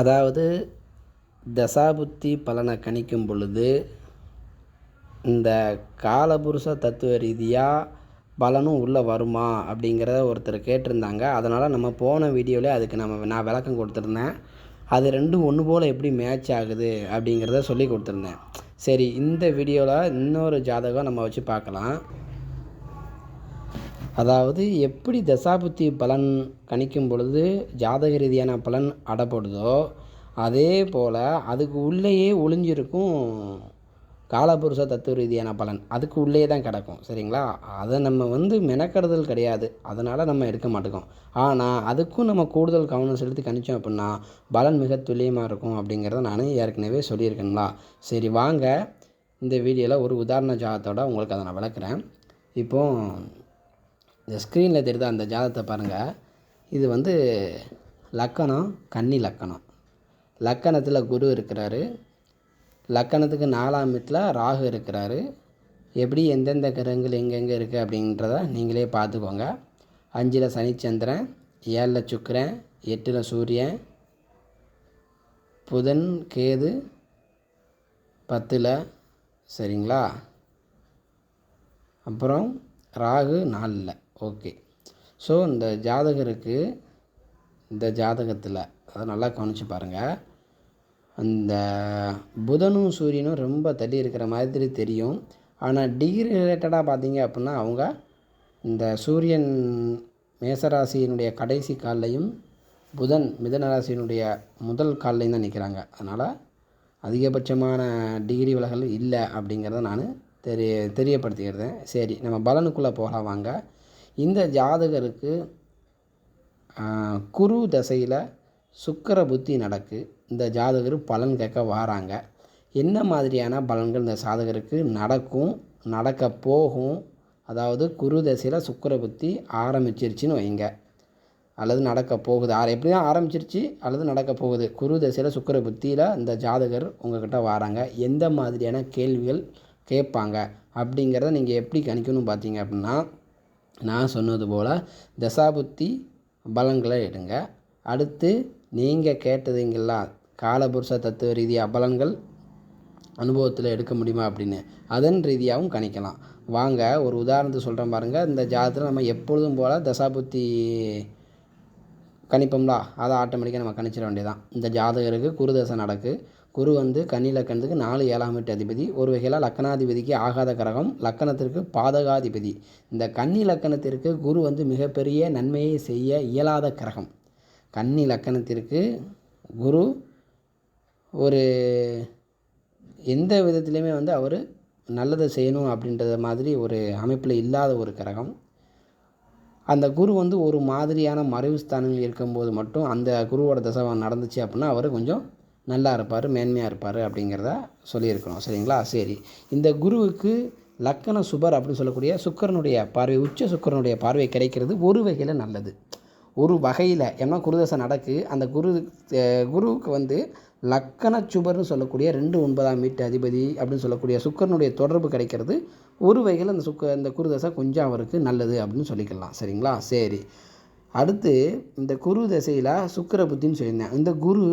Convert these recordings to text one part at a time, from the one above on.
அதாவது தசாபுத்தி பலனை கணிக்கும் பொழுது இந்த காலபுருஷ தத்துவ ரீதியாக பலனும் உள்ளே வருமா அப்படிங்கிறத ஒருத்தர் கேட்டிருந்தாங்க. அதனால் நம்ம போன வீடியோவிலே அதுக்கு நம்ம நான் விளக்கம் கொடுத்துருந்தேன். அது ரெண்டும் ஒன்று போல் எப்படி மேட்ச் ஆகுது அப்படிங்கிறத சொல்லி கொடுத்துருந்தேன். சரி இந்த வீடியோவில் இன்னொரு ஜாதகம் நம்ம வச்சு பார்க்கலாம். அதாவது எப்படி தசாபுத்தி பலன் கணிக்கும் பொழுது ஜாதக ரீதியான பலன் அடப்படுதோ அதே போல் அதுக்கு உள்ளேயே ஒளிஞ்சிருக்கும் காலபுருஷ தத்துவ ரீதியான பலன் அதுக்கு உள்ளே தான் கிடக்கும் சரிங்களா? அதை நம்ம வந்து மெனக்கெடுதல் கிடையாது. அதனால் நம்ம எடுக்க மாட்டோம். ஆனால் அதுக்கும் நம்ம கூடுதல் கவனம் செலுத்தி கணிச்சோம் அப்படின்னா பலன் மிக துல்லியமாக இருக்கும் அப்படிங்கிறத நான் ஏற்கனவே சொல்லியிருக்கேங்களா சரி வாங்க. இந்த வீடியோவில் ஒரு உதாரண ஜாதத்தோட உங்களுக்கு அதை நான் விளக்குறேன். இப்போது இந்த ஸ்க்ரீனில் தெரியுதா? அந்த ஜாதகத்தை பாருங்கள் இது வந்து லக்கணம் கன்னி லக்கணம். லக்கணத்தில் குரு இருக்கிறாரு. லக்கணத்துக்கு நாலாம் வீட்டில் ராகு இருக்கிறாரு. எப்படி எந்தெந்த கிரகங்கள் எங்கெங்கே இருக்குது அப்படின்றத நீங்களே பார்த்துக்கோங்க. அஞ்சில் சனிச்சந்திரன் ஏழில் சுக்கரன் எட்டில் சூரியன் புதன் கேது பத்தில் சரிங்களா? அப்புறம் ராகு நாலில். ஓகே. ஸோ இந்த ஜாதகருக்கு இந்த ஜாதகத்தில் அதை நல்லா கவனித்து பாருங்கள் அந்த புதனும் சூரியனும் ரொம்ப தள்ளி இருக்கிற மாதிரி தெரியும். ஆனால் டிகிரி ரிலேட்டடாக பார்த்தீங்க அப்படின்னா அவங்க இந்த சூரியன் மேசராசியினுடைய கடைசி கால்லையும் புதன் மிதனராசியினுடைய முதல் கால்லையும் தான் நிற்கிறாங்க அதனால் அதிகபட்சமான டிகிரி விலகல் இல்லை அப்படிங்கிறத நான் தெரிய தெரியப்படுத்திக்கிறேன். சரி நம்ம பலனுக்குள்ளே போகலாம் வாங்க. இந்த ஜாதகருக்கு குரு தசையில் சுக்கர புத்தி நடக்கு. இந்த ஜாதகர் பலன் கேட்க வராங்க. என்ன மாதிரியான பலன்கள் இந்த ஜாதகருக்கு நடக்கும் நடக்க போகும்? அதாவது குரு தசையில் சுக்கர புத்தி ஆரம்பிச்சிருச்சுன்னு வைங்க. அல்லது நடக்க போகுது. ஆர எப்படியும் ஆரம்பிச்சிருச்சு அல்லது நடக்க போகுது. குரு தசையில் சுக்கர புத்தியில் இந்த ஜாதகர் உங்கள்கிட்ட வராங்க. எந்த மாதிரியான கேள்விகள் கேட்பாங்க? அப்படிங்கிறத நீங்கள் எப்படி கணிக்கணும்னு பார்த்தீங்க அப்படின்னா நான் சொன்னது போல் தசாபுத்தி பலன்களை எடுங்க. அடுத்து நீங்கள் கேட்டதுங்களா காலபுருஷ தத்துவ ரீதியாக பலன்கள் அனுபவத்தில் எடுக்க முடியுமா அப்படின்னு. அதன் ரீதியாகவும் கணிக்கலாம். வாங்க ஒரு உதாரணத்துக்கு சொல்கிறேன் பாருங்கள் இந்த ஜாதகத்தில் நம்ம எப்பொழுதும் போல் தசாபுத்தி கணிப்போம்லா? அதை ஆட்டோமேட்டிக்காக நம்ம கணிச்சிட வேண்டியதான் இந்த ஜாதகருக்கு குருதசை நடக்கு. குரு வந்து கன்னி லக்கணத்துக்கு நாலு ஏழாம் வீட்டு அதிபதி. ஒரு வகையில் லக்கணாதிபதிக்கு ஆகாத கிரகம் லக்கணத்திற்கு பாதகாதிபதி. இந்த கன்னி லக்கணத்திற்கு குரு வந்து மிகப்பெரிய நன்மையை செய்ய இயலாத கிரகம். கன்னி லக்கணத்திற்கு குரு ஒரு எந்த விதத்துலேயுமே வந்து அவர் நல்லதை செய்யணும் அப்படின்றத மாதிரி ஒரு அமைப்பில் இல்லாத ஒரு கிரகம். அந்த குரு வந்து ஒரு மாதிரியான மறைவு ஸ்தானங்கள் இருக்கும்போது மட்டும் அந்த குருவோட தசை நடந்துச்சு அப்படின்னா அவர் கொஞ்சம் நல்லா இருப்பார் மேன்மையாக இருப்பார் அப்படிங்கிறத சொல்லியிருக்கிறோம் சரிங்களா? சரி. இந்த குருவுக்கு லக்கண சுபர் அப்படின்னு சொல்லக்கூடிய சுக்கரனுடைய பார்வை உச்ச சுக்கரனுடைய பார்வை கிடைக்கிறது ஒரு வகையில் நல்லது. ஒரு வகையில் ஏன்னா குருதசை நடக்கு. அந்த குரு குருவுக்கு வந்து லக்கண சுபர்னு சொல்லக்கூடிய ரெண்டு ஒன்பதாம் வீட்டு அதிபதி அப்படின்னு சொல்லக்கூடிய சுக்கரனுடைய தொடர்பு கிடைக்கிறது ஒரு வகையில் அந்த சுக்க அந்த குருதசை கொஞ்சம் அவருக்கு நல்லது அப்படின்னு சொல்லிக்கலாம். சரிங்களா? சரி. அடுத்து இந்த குரு திசையில் சுக்கர புத்தின்னு சொல்லியிருந்தேன். இந்த குரு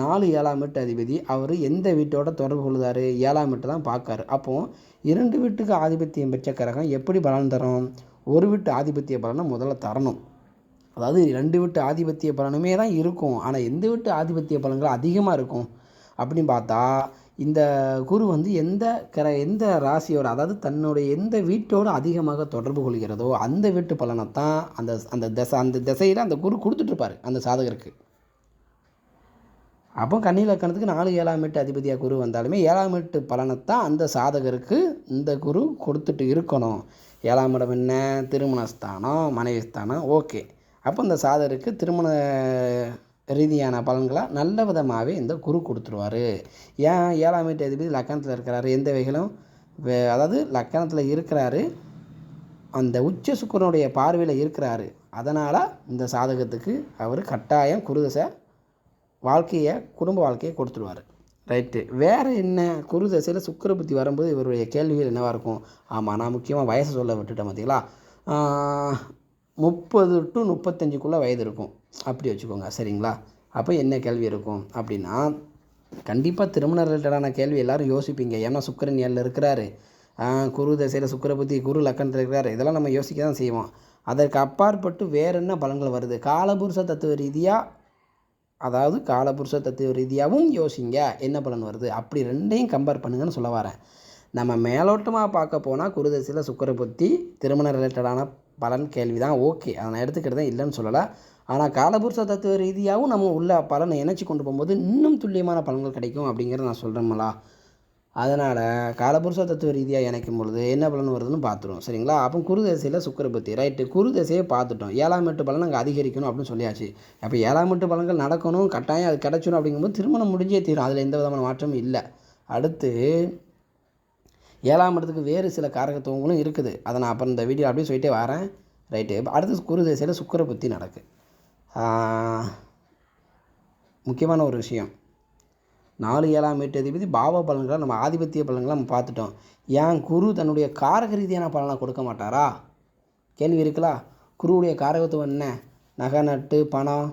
நாலு ஏழாம் வீட்டு அதிபதி. அவர் எந்த வீட்டோட தொடர்பு கொள்ளுதார்? ஏழாம் வீட்டை தான் பார்க்காரு. அப்போது இரண்டு வீட்டுக்கு ஆதிபத்தியம் பெற்ற கிரகம் எப்படி பலன் தரும்? ஒரு வீட்டு ஆதிபத்திய பலனை முதல்ல தரணும். அதாவது ரெண்டு வீட்டு ஆதிபத்திய பலனுமே தான் இருக்கும். ஆனால் எந்த வீட்டு ஆதிபத்திய பலன்கள் அதிகமாக இருக்கும்? அப்படின்னு பார்த்தா இந்த குரு வந்து எந்த கிர எந்த ராசியோட அதாவது தன்னுடைய எந்த வீட்டோடு அதிகமாக தொடர்பு கொள்கிறதோ அந்த வீட்டு பலனை தான் அந்த அந்த திசை அந்த திசையில் அந்த குரு கொடுத்துட்ருப்பார் அந்த சாதகருக்கு. அப்போ கன்னி லக்கணத்துக்கு நாலு ஏழாம் வீட்டு அதிபதியாக குரு வந்தாலுமே ஏழாம் வீட்டு பலனைத்தான் அந்த சாதகருக்கு இந்த குரு கொடுத்துட்டு இருக்கணும். ஏழாம் இடம் என்ன? திருமணஸ்தானம் மனைவி ஸ்தானம் ஓகே. அப்போ இந்த சாதகருக்கு திருமண ரீதியான பலன்களாக நல்ல விதமாகவே இந்த குரு கொடுத்துருவார். ஏன் ஏழாம் வீட்டு அதிபதி லக்கணத்தில் இருக்கிறாரு? எந்த வகையிலும் அதாவது லக்கணத்தில் இருக்கிறாரு. அந்த உச்ச சுக்கரனுடைய பார்வையில் இருக்கிறாரு. அதனால் இந்த சாதகத்துக்கு அவர் கட்டாயம் குருதசை வாழ்க்கையை குடும்ப வாழ்க்கையை கொடுத்துருவார். ரைட்டு. வேறு என்ன? குரு தசையில் சுக்கர புத்தி வரும்போது இவருடைய கேள்விகள் என்னவாக இருக்கும்? ஆமாம் நான் முக்கியமாக வயசை சொல்ல விட்டுட்டேன் பார்த்தீங்களா முப்பது டு முப்பத்தஞ்சுக்குள்ளே வயது இருக்கும். அப்படி வச்சுக்கோங்க சரிங்களா? அப்போ என்ன கேள்வி இருக்கும் அப்படின்னா கண்டிப்பாக திருமண ரிலேட்டடான கேள்வி எல்லாரும் யோசிப்பீங்க. ஏன்னா சுக்கரன் ஏழில் இருக்கிறாரு. குரு தசையில் சுக்கிர புத்தி குரு லக்கணத்தில் இருக்கிறாரு. இதெல்லாம் நம்ம யோசிக்க தான் செய்வோம். அதற்கு அப்பாற்பட்டு வேறு என்ன பலன்கள் வருது? காலபுருஷ தத்துவ ரீதியாக அதாவது காலபுருஷ தத்துவ ரீதியாகவும் யோசிங்க என்ன பலன் வருது? அப்படி ரெண்டையும் கம்பேர் பண்ணுங்கன்னு சொல்ல வரேன். நம்ம மேலோட்டமாக பார்க்க போனால் குருதசையில் சுக்கர புத்தி திருமண ரிலேட்டடான பலன் கேள்வி தான் ஓகே. அதை நான் எடுத்துக்கிட்டு இல்லைன்னு சொல்லலை. ஆனால் காலபுருஷ தத்துவ ரீதியாகவும் நம்ம உள்ள பலனை இணைச்சி கொண்டு போகும்போது இன்னும் துல்லியமான பலன்கள் கிடைக்கும் அப்படிங்கிறத நான் சொல்கிறேன்மலா அதனால் காலபுருஷ தத்துவ ரீதியாக இணைக்கும் பொழுது என்ன பலன் வருதுன்னு பார்த்துருவோம். சரிங்களா? அப்போ குரு தசையில் சுக்கரபத்தி ரைட்டு குரு தசையை பார்த்துட்டோம். ஏழாம் எட்டு பலன் அங்கே அதிகரிக்கணும் அப்படின்னு சொல்லியாச்சு. அப்போ ஏழாம் எட்டு பலன்கள் நடக்கணும் கட்டாயம் அது கிடச்சிடும் அப்படிங்கும்போது திருமணம் முடிஞ்சே தீரும். அதில் எந்த விதமான மாற்றமும் இல்லை. அடுத்து ஏழாம் இடத்துக்கு வேறு சில காரகத்துவங்களும் இருக்குது. அதை நான் அப்புறம் இந்த வீடியோ அப்படியே சொல்லிட்டே வரேன். ரைட்டு அடுத்து குரு தசையில் சுக்கர புத்தி நடக்கு. முக்கியமான ஒரு விஷயம். நாலு ஏழாம் எட்டு அதிபதி பாவ பலன்களை நம்ம ஆதிபத்திய பலன்களை நம்ம பார்த்துட்டோம். ஏன் குரு தன்னுடைய காரக ரீதியான பலனை கொடுக்க மாட்டாரா? கேள்வி இருக்குல்லா? குருவுடைய காரகத்துவம் என்ன? நகை நட்டு பணம்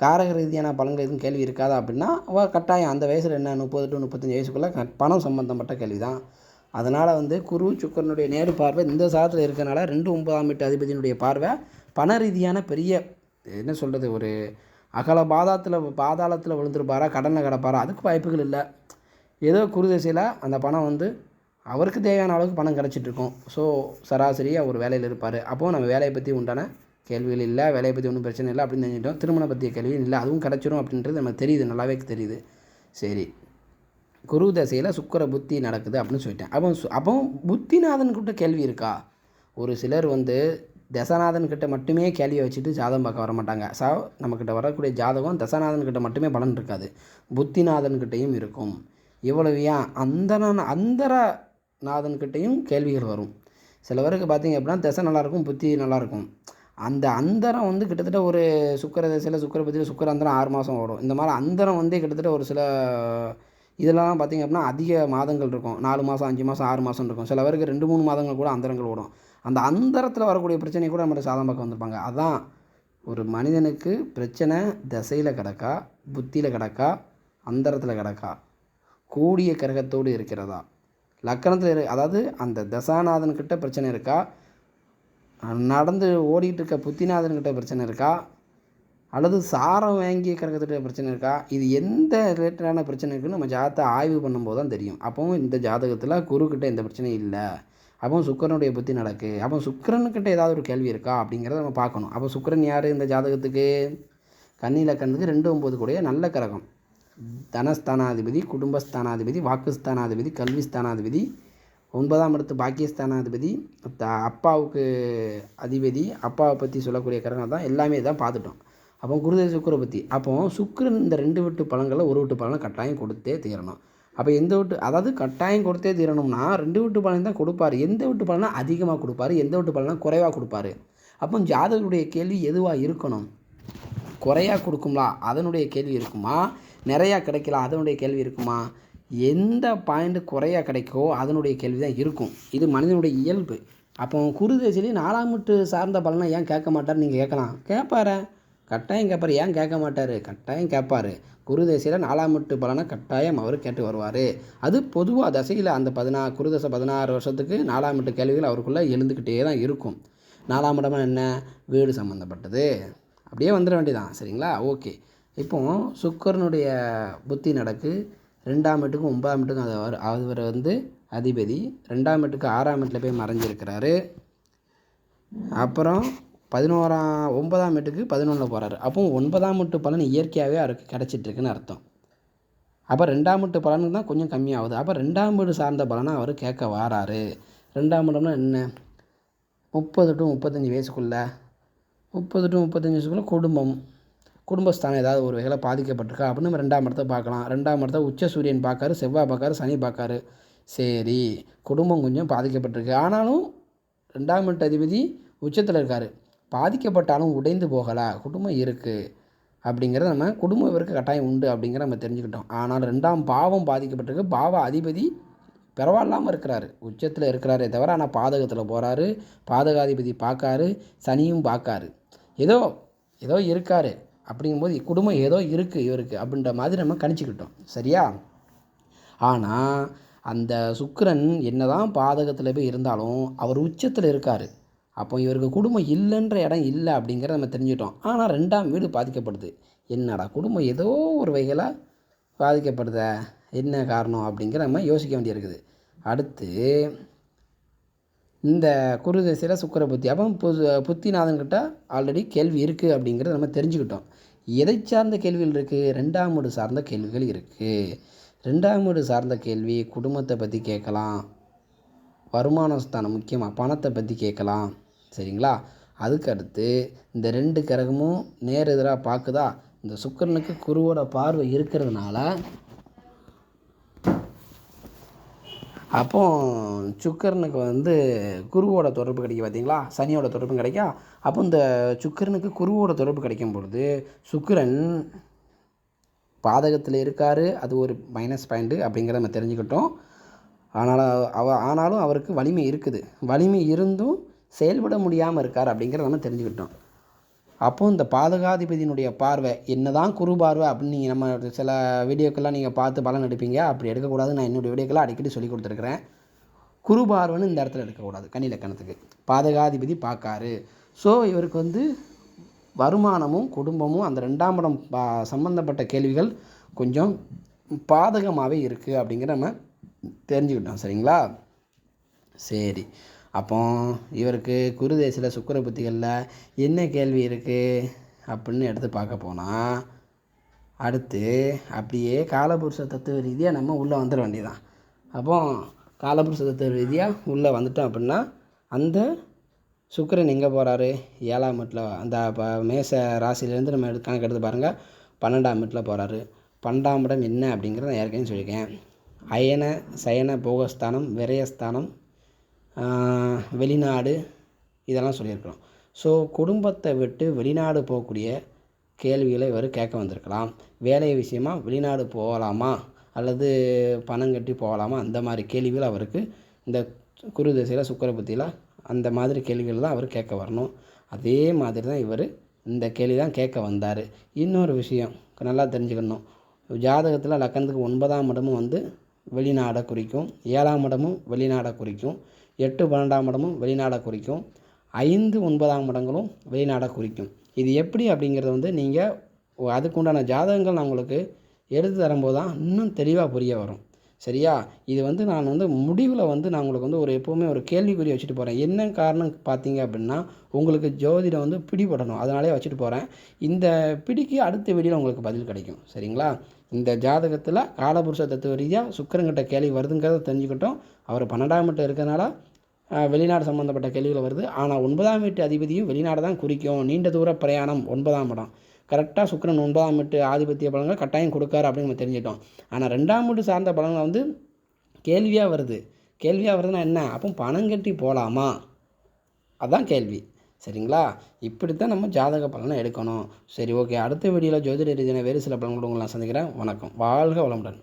காரக ரீதியான பலன்கள் எதுவும் கேள்வி இருக்காதா அப்படின்னா கட்டாயம் அந்த வயசில் என்ன முப்பது டு முப்பத்தஞ்சு வயசுக்குள்ளே பணம் சம்மந்தப்பட்ட கேள்வி தான் அதனால் வந்து குரு சுக்கரனுடைய நேரு பார்வை இந்த சாதத்தில் இருக்கிறனால ரெண்டு ஒன்பதாம் வீட்டு அதிபதியினுடைய பார்வை பண ரீதியான பெரிய என்ன சொல்கிறது ஒரு அகல பாதாத்தில் பாதாளத்தில் விழுந்துருப்பாரா கடனில் கிடப்பாரா அதுக்கு வாய்ப்புகள் இல்லை. ஏதோ குறுதிசையில் அந்த பணம் வந்து அவருக்கு தேவையான அளவுக்கு பணம் கிடச்சிட்ருக்கும். ஸோ சராசரியாக ஒரு வேலையில் இருப்பார். அப்போது நம்ம வேலையை பற்றி உண்டான கேள்விகள் இல்லை வேலையை பற்றி ஒன்றும் பிரச்சனை இல்லை அப்படின்னு தெரிஞ்சிட்டோம். திருமணம் பற்றிய கேள்வி இல்லை அதுவும் கிடச்சிரும் அப்படின்றது நமக்கு தெரியுது நல்லாவே தெரியுது. சரி. குரு தசையில் சுக்கர புத்தி நடக்குது அப்படின்னு சொல்லிட்டேன். அப்போ அப்போ புத்திநாதன் கிட்ட கேள்வி இருக்கா? ஒரு சிலர் வந்து தசநாதன் கிட்ட மட்டுமே கேள்வியை வச்சுட்டு ஜாதகம் பார்க்க வர மாட்டாங்க சா நம்மக்கிட்ட வரக்கூடிய ஜாதகம் தசநாதன் கிட்ட மட்டுமே பலன் இருக்காது. புத்திநாதன் கிட்டேயும் இருக்கும். இவ்வளவு ஏன் அந்தரன் அந்தரநாதன் கிட்டேயும் கேள்விகள் வரும். சில பேருக்கு பார்த்தீங்க அப்படின்னா தசை நல்லாயிருக்கும் புத்தி நல்லாயிருக்கும். அந்த அந்தரம் வந்து கிட்டத்தட்ட ஒரு சுக்கர தசையில் சுக்கர புத்தியில் சுக்கர அந்தரம் ஆறு மாதம் ஓடும். இந்த மாதிரி அந்தரம் வந்து கிட்டத்தட்ட ஒரு சில இதெல்லாம் பார்த்தீங்க அப்படின்னா அதிக மாதங்கள் இருக்கும். நாலு மாதம் அஞ்சு மாதம் ஆறு மாதம் இருக்கும். சில பேருக்கு ரெண்டு மூணு மாதங்கள் கூட அந்தரங்கள் ஓடும். அந்த அந்தரத்தில் வரக்கூடிய பிரச்சனை கூட நம்மகிட்ட சாதம் பார்க்க வந்திருப்பாங்க. அதான் ஒரு மனிதனுக்கு பிரச்சனை தசையில் கிடக்கா புத்தியில் கிடக்கா அந்தரத்தில் கிடக்கா கூடிய கிரகத்தோடு இருக்கிறதா? லக்கணத்தில் இரு அதாவது அந்த தசாநாதன்கிட்ட பிரச்சனை இருக்கா? நடந்து ஓடிக்கிட்டு இருக்க புத்திநாதன்கிட்ட பிரச்சனை இருக்கா? அல்லது சாரம் வாங்கிய கிரகத்திட்ட பிரச்சனை இருக்கா? இது எந்த ரிலேட்டடான பிரச்சனை இருக்குன்னு நம்ம ஜாதகத்தை ஆய்வு பண்ணும்போது தான் தெரியும். அப்போவும் இந்த ஜாதகத்தில் குருக்கிட்ட எந்த பிரச்சனையும் இல்லை. அப்போ சுக்கிரனுடைய புத்தி நடக்கு. அப்போ சுக்கிரனுக்கிட்ட ஏதாவது ஒரு கேள்வி இருக்கா? அப்படிங்கிறத நம்ம பார்க்கணும். அப்போ சுக்கிரன் யார்? இந்த ஜாதகத்துக்கு? கன்னி கண்ணுக்கு ரெண்டு ஒம்பது கூடிய நல்ல கரகம். தனஸ்தானாதிபதி குடும்பஸ்தானாதிபதி வாக்குஸ்தானாதிபதி கல்விஸ்தானாதிபதி ஒன்பதாம் இடத்து பாக்கியஸ்தானாதிபதி த- அப்பாவுக்கு அதிபதி அப்பாவை பற்றி சொல்லக்கூடிய கரகம் தான் எல்லாமே தான் பார்த்துட்டோம். அப்போ குருதேவ சுக்கரை பற்றி அப்போ சுக்கரன் இந்த ரெண்டு விட்டு பழங்களில் ஒரு விட்டு பலனை கட்டாயம் கொடுத்தே தீரணும். அப்போ எந்த வீட்டு அதாவது கட்டாயம் கொடுத்தே தீரணும்னா ரெண்டு வீட்டு பலன் தான் கொடுப்பாரு. எந்த வீட்டு பலனா அதிகமாக கொடுப்பாரு எந்த வீட்டு பலனா குறைவாக கொடுப்பாரு. அப்போ ஜாதகருடைய கேள்வி எதுவாக இருக்கணும்? குறையா கொடுக்கும்லா? அதனுடைய கேள்வி இருக்குமா? நிறையா கிடைக்கலாம் அதனுடைய கேள்வி இருக்குமா? எந்த பாயிண்ட் குறையாக கிடைக்கோ அதனுடைய கேள்வி தான் இருக்கும். இது மனிதனுடைய இயல்பு. அப்போ குருதேசிலே நாலாம் வீட்டு சார்ந்த பலனை ஏன் கேட்க மாட்டார் நீங்கள் கேட்கலாம். கேட்பாரு. கட்டாயம் கேட்பார் ஏன் கேட்க மாட்டார்? கட்டாயம் கேட்பார் குரு தசையில் நாலாம் எட்டு பலனை கட்டாயம் அவர் கேட்டு வருவார். அது பொதுவாக தசையில் அந்த பதினா குருதசை பதினாறு வருஷத்துக்கு நாலாம் எட்டு கேள்விகள் அவருக்குள்ளே எழுந்துக்கிட்டே தான் இருக்கும். நாலாம் இடமா என்ன? வீடு சம்மந்தப்பட்டது அப்படியே வந்துட வேண்டியதான் சரிங்களா? ஓகே. இப்போ சுக்கரனுடைய புத்தி நடக்கு. ரெண்டாம் வீட்டுக்கும் ஒன்பதாம் வீட்டுக்கும் அது அவர் அவர் வந்து அதிபதி. ரெண்டாம் எட்டுக்கு ஆறாம் எட்டில் போய் மறைஞ்சிருக்கிறாரு. அப்புறம் பதினோராம் ஒன்பதாம் வீட்டுக்கு பதினொன்றில் போகிறாரு அப்போ ஒன்பதாம் வீட்டு பலன் இயற்கையாகவே அவருக்கு கிடச்சிட்ருக்குன்னு அர்த்தம். அப்போ ரெண்டாம் வீட்டு பலனுக்கு தான் கொஞ்சம் கம்மியாகுது. அப்போ ரெண்டாம் வீடு சார்ந்த பலனாக அவர் கேட்க வாராரு. ரெண்டாம் இடம்னா என்ன? முப்பது டு முப்பத்தஞ்சு வயசுக்குள்ளே. முப்பது டு முப்பத்தஞ்சு வயசுக்குள்ளே குடும்பம். குடும்பஸ்தானம் ஏதாவது ஒரு வகையில் பாதிக்கப்பட்டிருக்கா? அப்படின்னு நம்ம ரெண்டாம் இடத்த பார்க்கலாம். ரெண்டாம் இடத்த உச்ச சூரியன் பார்க்காரு செவ்வாய் பார்க்காரு சனி பார்க்காரு. சரி குடும்பம் கொஞ்சம் பாதிக்கப்பட்டிருக்கு. ஆனாலும் ரெண்டாம் வீட்டு அதிபதி உச்சத்தில் இருக்கார். பாதிக்கப்பட்டாலும் உடைந்து போகலை? குடும்பம் இருக்குது அப்படிங்கிறத நம்ம குடும்பம் இவருக்கு கட்டாயம் உண்டு அப்படிங்கிற நம்ம தெரிஞ்சுக்கிட்டோம். ஆனால் ரெண்டாம் பாவம் பாதிக்கப்பட்டிருக்கு. பாவ அதிபதி பரவாயில்லாமல் இருக்கிறாரு. உச்சத்தில் இருக்கிறாரே தவிர ஆனால் பாதகத்தில் போகிறாரு பாதகாதிபதி பார்க்காரு. சனியும் பார்க்காரு. ஏதோ ஏதோ இருக்காரு. அப்படிங்கும்போது குடும்பம் ஏதோ இருக்குது இவருக்கு அப்படின்ற மாதிரி நம்ம கணிச்சிக்கிட்டோம். சரியா? ஆனால் அந்த சுக்கிரன் என்னதான் பாதகத்தில் போய் இருந்தாலும் அவர் உச்சத்தில் இருக்கார். அப்போ இவருக்கு குடும்பம் இல்லைன்ற இடம் இல்லை அப்படிங்கிறத நம்ம தெரிஞ்சுட்டோம். ஆனால் ரெண்டாம் வீடு பாதிக்கப்படுது. என்னடா குடும்பம் ஏதோ ஒரு வகையில் பாதிக்கப்படுத? என்ன காரணம் அப்படிங்கிற நம்ம யோசிக்க வேண்டியிருக்குது. அடுத்து இந்த குரு திசையில் சுக்கிர புத்தி. அப்போ புது புத்திநாதன்கிட்ட ஆல்ரெடி கேள்வி இருக்குது அப்படிங்கிறத நம்ம தெரிஞ்சுக்கிட்டோம். எதை சார்ந்த கேள்விகள் இருக்குது ரெண்டாம் வீடு சார்ந்த கேள்விகள் இருக்குது ரெண்டாம் வீடு சார்ந்த கேள்வி குடும்பத்தை பற்றி கேட்கலாம். வருமான ஸ்தானம் முக்கியமாக பணத்தை பற்றி கேட்கலாம். சரிங்களா? அதுக்கு அடுத்து இந்த ரெண்டு கிரகமும் நேர் எதிராக பார்க்குதா இந்த சுக்கிரனுக்கு குருவோட பார்வை இருக்கிறதுனால அப்போ சுக்கரனுக்கு வந்து குருவோட தொடர்பு கிடைக்கும் பார்த்தீங்களா சனியோட தொடர்பு கிடைக்கும் அப்போ இந்த சுக்கிரனுக்கு குருவோட தொடர்பு கிடைக்கும் பொழுது சுக்கிரன் பாதகத்தில் இருக்கார். அது ஒரு மைனஸ் பாயிண்ட்டு அப்படிங்கிறத நம்ம தெரிஞ்சுக்கிட்டோம். ஆனால் அவ ஆனாலும் அவருக்கு வலிமை இருக்குது. வலிமை இருந்தும் செயல்பட முடியாமல் இருக்கார் அப்படிங்கிறத நம்ம தெரிஞ்சுக்கிட்டோம். அப்போது இந்த பாதகாதிபதியினுடைய பார்வை என்னதான் குரு பார்வை அப்படின்னு நீங்கள் நம்ம சில வீடியோக்கெல்லாம் நீங்கள் பார்த்து பலன் எடுப்பீங்க அப்படி எடுக்கக்கூடாது நான் என்னுடைய வீடியோக்கெல்லாம் அடிக்கடி சொல்லி கொடுத்துருக்குறேன். குரு பார்வைன்னு இந்த இடத்துல எடுக்கக்கூடாது கன்னி லக்கணத்துக்கு பாதகாதிபதி பார்க்காரு. ஸோ இவருக்கு வந்து வருமானமும் குடும்பமும் அந்த ரெண்டாம் இடம் பா சம்மந்தப்பட்ட கேள்விகள் கொஞ்சம் பாதகமாகவே இருக்குது அப்படிங்கிற நம்ம தெரிஞ்சுக்கிட்டோம் சரிங்களா? சரி. அப்போ இவருக்கு குரு தேசியில் புத்திகளில் என்ன கேள்வி இருக்குது அப்படின்னு எடுத்து பார்க்க போனால் அடுத்து அப்படியே காலபுருஷ தத்துவ ரீதியாக நம்ம உள்ளே வந்துட வேண்டியதான் அப்போ காலபுருஷ தத்துவ ரீதியாக உள்ளே வந்துட்டோம் அப்படின்னா அந்த சுக்கரன் எங்கே போகிறாரு ஏழாம் வீட்டில் அந்த இப்போ மேச ராசியிலேருந்து நம்ம எடுத்து கணக்கு எடுத்து பாருங்கள் பன்னெண்டாம் வீட்டில் போகிறாரு பன்னெண்டாம் இடம் என்ன அப்படிங்கிறத நான் ஏற்கனவே சொல்லியிருக்கேன். அயன சயன போகஸ்தானம் விரயஸ்தானம் வெளிநாடு இதெல்லாம் சொல்லியிருக்கிறோம். ஸோ குடும்பத்தை விட்டு வெளிநாடு போகக்கூடிய கேள்விகளை இவர் கேட்க வந்திருக்கலாம். வேலை விஷயமா வெளிநாடு போகலாமா? அல்லது பணம் கட்டி போகலாமா? அந்த மாதிரி கேள்விகள் அவருக்கு இந்த குரு திசையில் சுக்கரபுத்தியில் அந்த மாதிரி கேள்விகள் தான் அவர் கேட்க வரணும். அதே மாதிரி தான் இவர் இந்த கேள்வி தான் கேட்க வந்தார். இன்னொரு விஷயம் நல்லா தெரிஞ்சுக்கணும். ஜாதகத்தில் லக்கணத்துக்கு ஒன்பதாம் இடமும் வந்து வெளிநாடை குறிக்கும் ஏழாம் இடமும் வெளிநாடை குறிக்கும். எட்டு பன்னெண்டாம் இடமும் வெளிநாடை குறிக்கும். ஐந்து ஒன்பதாம் இடங்களும் வெளிநாடை குறிக்கும். இது எப்படி அப்படிங்கிறது வந்து நீங்கள் அதுக்குண்டான ஜாதகங்கள் நான் உங்களுக்கு எடுத்து தரும்போது தான் இன்னும் தெளிவாக புரிய வரும். சரியா? இது வந்து நான் வந்து முடிவில் வந்து நான் உங்களுக்கு வந்து ஒரு எப்போவுமே ஒரு கேள்விக்குறி வச்சுட்டு போகிறேன் என்ன காரணம் பார்த்தீங்க அப்படின்னா உங்களுக்கு ஜோதிடம் வந்து பிடிபடணும். அதனாலே வச்சுட்டு போகிறேன் இந்த பிடிக்கு அடுத்த வீடியோவில் உங்களுக்கு பதில் கிடைக்கும். சரிங்களா? இந்த ஜாதகத்தில் காலபுருஷ தத்துவ ரீதியாக சுக்கரங்கிட்ட கேள்வி வருதுங்கிறத தெரிஞ்சுக்கிட்டோம். அவர் பன்னெண்டாம் மட்டும் இருக்கிறனால வெளிநாடு சம்மந்தப்பட்ட கேள்விகள் வருது. ஆனால் ஒன்பதாம் வீட்டு அதிபதியும் வெளிநாடு தான் குறிக்கும். நீண்ட தூர பிரயாணம் ஒன்பதாம் இடம். கரெக்டாக சுக்கிரன் ஒன்பதாம் வீட்டு ஆதிபத்திய பலன்கள் கட்டாயம் கொடுக்காரு அப்படின்னு நம்ம தெரிஞ்சிட்டோம் ஆனால் ரெண்டாம் வீட்டு சார்ந்த பலன்கள் வந்து கேள்வியாக வருது. கேள்வியாக வருதுன்னா என்ன? அப்போ பணம் கட்டி போகலாமா அதுதான் கேள்வி. சரிங்களா? இப்படித்தான் நம்ம ஜாதக பலனை எடுக்கணும். சரி ஓகே. அடுத்த வீடியோவில் ஜோதிட ரீதியான வேறு சில பலன்களோடு உங்களை நான் சந்திக்கிறேன். வணக்கம். வாழ்க வளமுடன்.